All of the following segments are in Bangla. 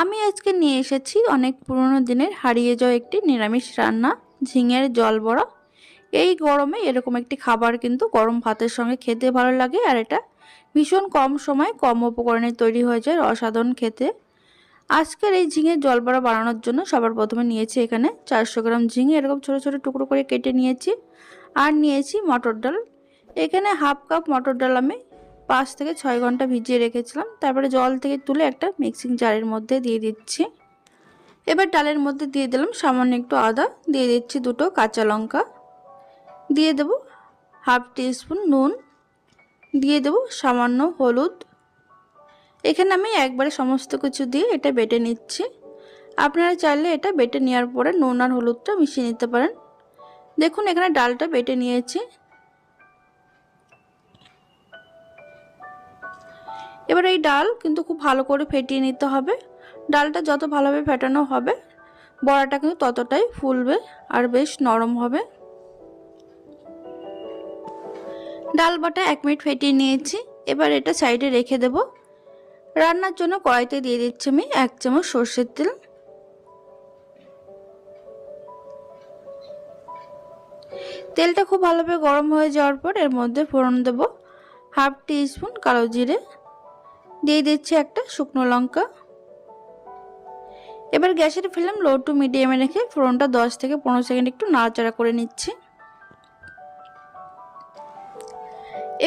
আমি আজকে নিয়ে এসেছি অনেক পুরনো দিনের হারিয়ে যাওয়া একটি নিরামিষ রান্না, ঝিঙের জল বড়া। এই গরমে এরকম একটি খাবার কিন্তু গরম ভাতের সঙ্গে খেতে ভালো লাগে আর এটা ভীষণ কম সময় কম উপকরণে তৈরি হয়ে যায় অসাধারণ খেতে। আজকের এই ঝিঙের জল বড়া বানানোর জন্য সবার প্রথমে নিয়েছি এখানে চারশো গ্রাম ঝিঙে, এরকম ছোটো ছোটো টুকরো করে কেটে নিয়েছি। আর নিয়েছি মটর ডাল। এখানে হাফ কাপ মটর ডাল আমি পাঁচ থেকে ছয় ঘণ্টা ভিজিয়ে রেখেছিলাম। তারপরে জল থেকে তুলে একটা মিক্সিং জারের মধ্যে দিয়ে দিচ্ছি। এবার ডালের মধ্যে দিয়ে দিলাম সামান্য একটু আদা। দিয়ে দিচ্ছি দুটো কাঁচা লঙ্কা। দিয়ে দেবো হাফ টিস্পুন নুন। দিয়ে দেবো সামান্য হলুদ। এখানে আমি একবারে সমস্ত কিছু দিয়ে এটা বেটে নিচ্ছি। আপনারা চাইলে এটা বেটে নেওয়ার পরে নুন আর হলুদটা মিশিয়ে নিতে পারেন। দেখুন এখানে ডালটা বেটে নিয়েছি। এবার এই ডাল কিন্তু খুব ভালো করে ফেটিয়ে নিতে হবে। ডালটা যত ভালোভাবে ফেটানো হবে, বড়াটা কিন্তু ততটাই ফুলবে আর বেশ নরম হবে। ডাল বাটা এক মিনিট ফেটিয়ে নিয়েছি, এবার এটা সাইডে রেখে দেব। রান্নার জন্য কড়াইতে দিয়ে দিচ্ছি আমি এক চামচ সর্ষের তেল। তেলটা খুব ভালোভাবে গরম হয়ে যাওয়ার পর এর মধ্যে ফোড়ন দেব। হাফ টি স্পুন কালো জিরে দিয়ে দিচ্ছি একটা শুকনো লঙ্কা। এবার গ্যাসের ফ্লেম লো টু মিডিয়ামে রেখে ফোড়নটা দশ থেকে পনেরো সেকেন্ড একটু নাড়াচাড়া করে নিচ্ছি।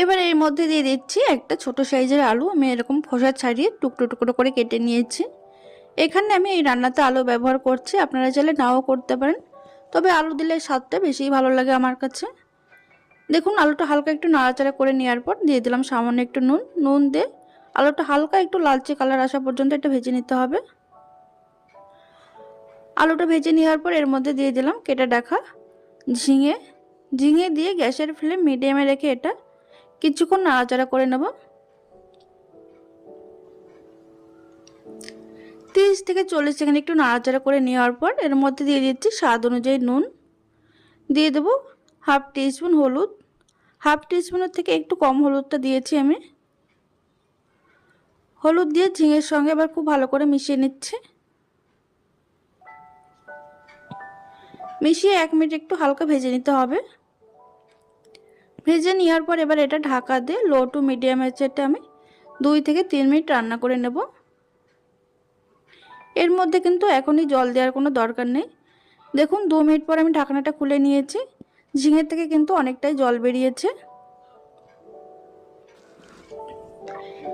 এবার এর মধ্যে দিয়ে দিচ্ছি একটা ছোট সাইজের আলু। আমি এরকম খোসা ছাড়িয়ে টুকরো টুকরো করে কেটে নিয়েছি। এখানে আমি এই রান্নাতে আলু ব্যবহার করছি, আপনারা চাইলে নাও করতে পারেন। তবে আলু দিলে স্বাদটা বেশি ভালো লাগে আমার কাছে। দেখুন, আলুটা হালকা একটু নাড়াচাড়া করে নেওয়ার পর দিয়ে দিলাম সামান্য একটু নুন। নুন দিয়ে আলুটা হালকা একটু লালচে কালার আসা পর্যন্ত এটা ভেজে নিতে হবে। আলুটা ভেজে নেওয়ার পর এর মধ্যে দিয়ে দিলাম কেটে রাখা ঝিঙে। ঝিঙে দিয়ে গ্যাসের ফ্লেম মিডিয়ামে রেখে এটা কিছুক্ষণ নাড়াচাড়া করে নেব। তিরিশ থেকে চল্লিশ সেকেন্ড একটু নাড়াচাড়া করে নেওয়ার পর এর মধ্যে দিয়ে দিচ্ছি স্বাদ অনুযায়ী নুন। দিয়ে দেবো হাফ টিস্পুন হলুদ। হাফ টিস্পুনের থেকে একটু কম হলুদটা দিয়েছি আমি। হলুদ দিয়ে ঝিঙের সঙ্গে এবার খুব ভালো করে মিশিয়ে নিচ্ছে। মিশিয়ে এক মিনিট একটু হালকা ভেজে নিতে হবে। ভেজে নেওয়ার পর এবার এটা ঢাকা দিয়ে লো টু মিডিয়াম চেটে আমি দুই থেকে তিন মিনিট রান্না করে নেব। এর মধ্যে কিন্তু এখনই জল দেওয়ার কোনো দরকার নেই। দেখুন, দু মিনিট পর আমি ঢাকনাটা খুলে নিয়েছি। ঝিঙের থেকে কিন্তু অনেকটাই জল বেরিয়েছে।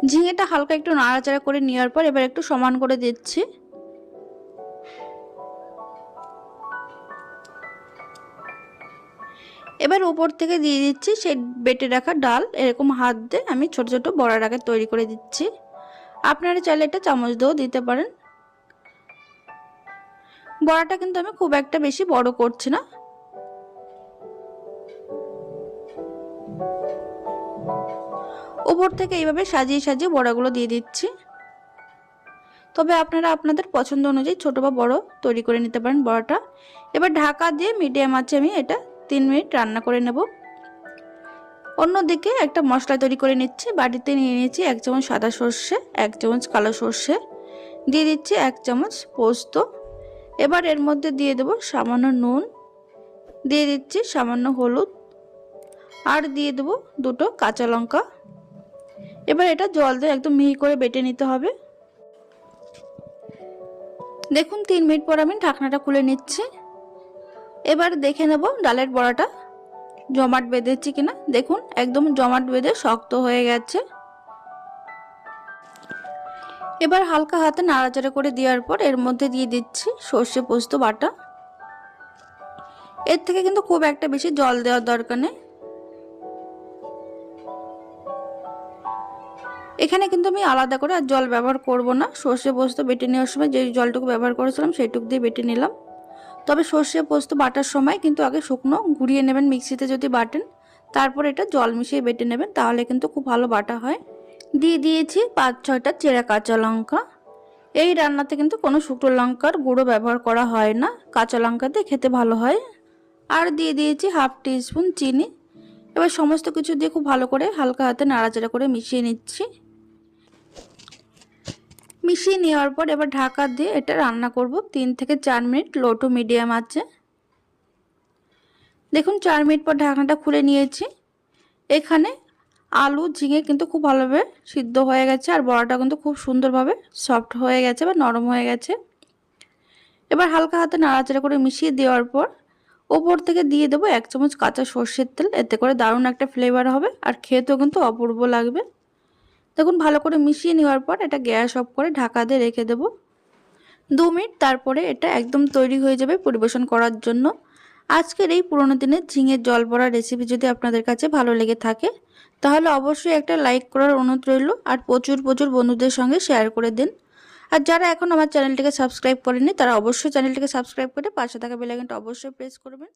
ঝিঙেটা হালকা একটু নাড়াচাড়া করে নেওয়ার পর এবার একটু সমান করে দিচ্ছি। এবার উপর থেকে দিয়ে দিচ্ছি সেই বেটে রাখা ডাল। এরকম হাত দিয়ে আমি ছোট ছোট বড়ার আগে তৈরি করে দিচ্ছি। আপনারা চাইলে এটা চামচ দিয়েও দিতে পারেন। বড়াটা কিন্তু আমি খুব একটা বেশি বড় করছি না। উপর থেকে এইভাবে সাজিয়ে সাজিয়ে বড়াগুলো দিয়ে দিচ্ছি। তবে আপনারা আপনাদের পছন্দ অনুযায়ী ছোট বা বড় তৈরি করে নিতে পারেন বড়াটা। এবার ঢাকা দিয়ে মিডিয়াম আছে আমি এটা তিন মিনিট রান্না করে নেব। অন্যদিকে একটা মশলা তৈরি করে নিচ্ছি। বাড়িতে নিয়ে নিয়েছি এক চামচ সাদা সর্ষে, এক চামচ কালো সর্ষে। দিয়ে দিচ্ছি এক চামচ পোস্ত। এবার এর মধ্যে দিয়ে দেবো সামান্য নুন। দিয়ে দিচ্ছি সামান্য হলুদ। আর দিয়ে দেবো দুটো কাঁচা লঙ্কা। এবার এটা জল দিয়ে একদম মিহি করে বেটে নিতে হবে। দেখুন, তিন মিনিট পর আমি ঢাকনাটা খুলে নিচ্ছি। এবার দেখে নেব ডালের বড়াটা জমাট বেঁধেছি কিনা। দেখুন, একদম জমাট বেঁধে শক্ত হয়ে গেছে। এবার হালকা হাতে নাড়াচাড়া করে দেওয়ার পর এর মধ্যে দিয়ে দিচ্ছি সর্ষে পোস্ত বাটা। এর থেকে কিন্তু খুব একটা বেশি জল দেওয়ার দরকার নেই। এখানে কিন্তু আমি আলাদা করে আর জল ব্যবহার করব না। সর্ষে পোস্ত বেটে নেওয়ার সময় যে জলটুকু ব্যবহার করেছিলাম সেইটুকু দিয়ে বেটে নিলাম। তবে সর্ষে পোস্ত বাটার সময় কিন্তু আগে শুকনো ঘুরিয়ে নেবেন মিক্সিতে যদি বাটেন। তারপর এটা জল মিশিয়ে বেটে নেবেন, তাহলে কিন্তু খুব ভালো বাটা হয়। দিয়ে দিয়েছি পাঁচ ছয়টা চেরা কাঁচা লঙ্কা। এই রান্নাতে কিন্তু কোনো শুকনো লঙ্কার গুঁড়ো ব্যবহার করা হয় না। কাঁচা লঙ্কা দিয়ে খেতে ভালো হয়। আর দিয়ে দিয়েছি হাফ টিস্পুন চিনি। এবার সমস্ত কিছু দিয়ে খুব ভালো করে হালকা হাতে নাড়াচাড়া করে মিশিয়ে নিচ্ছি। মিশিয়ে নেওয়ার পর এবার ঢাকা দিয়ে এটা রান্না করব। তিন থেকে চার মিনিট লো টু মিডিয়াম আছে। দেখুন, চার মিনিট পর ঢাকনাটা খুলে নিয়েছি। এখানে আলু, ঝিঙে কিন্তু খুব ভালোভাবে সিদ্ধ হয়ে গেছে আর বড়াটা কিন্তু খুব সুন্দরভাবে সফট হয়ে গেছে বা নরম হয়ে গেছে। এবার হালকা হাতে নাড়াচাড়া করে মিশিয়ে দেওয়ার পর ওপর থেকে দিয়ে দেবো এক চামচ কাঁচা সর্ষের তেল। এতে করে দারুণ একটা ফ্লেভার হবে আর খেতেও কিন্তু অপূর্ব লাগবে। দেখুন, ভালো করে মিশিয়ে নেওয়ার পর এটা গ্যাস অফ করে ঢাকা দিয়ে রেখে দেবো। দু মিনিট তারপরে এটা একদম তৈরি হয়ে যাবে পরিবেশন করার জন্য। আজকের এই পুরোনো দিনের ঝিঙের জল পড়া রেসিপি যদি আপনাদের কাছে ভালো লেগে থাকে, তাহলে অবশ্যই একটা লাইক করার অনুরোধ রইল আর প্রচুর প্রচুর বন্ধুদের সঙ্গে শেয়ার করে দিন। আর যারা এখন আমার চ্যানেলটিকে সাবস্ক্রাইব করেনি তারা অবশ্যই চ্যানেলটিকে সাবস্ক্রাইব করে পাশে থাকা বেলাইকনটা অবশ্যই প্রেস করবেন।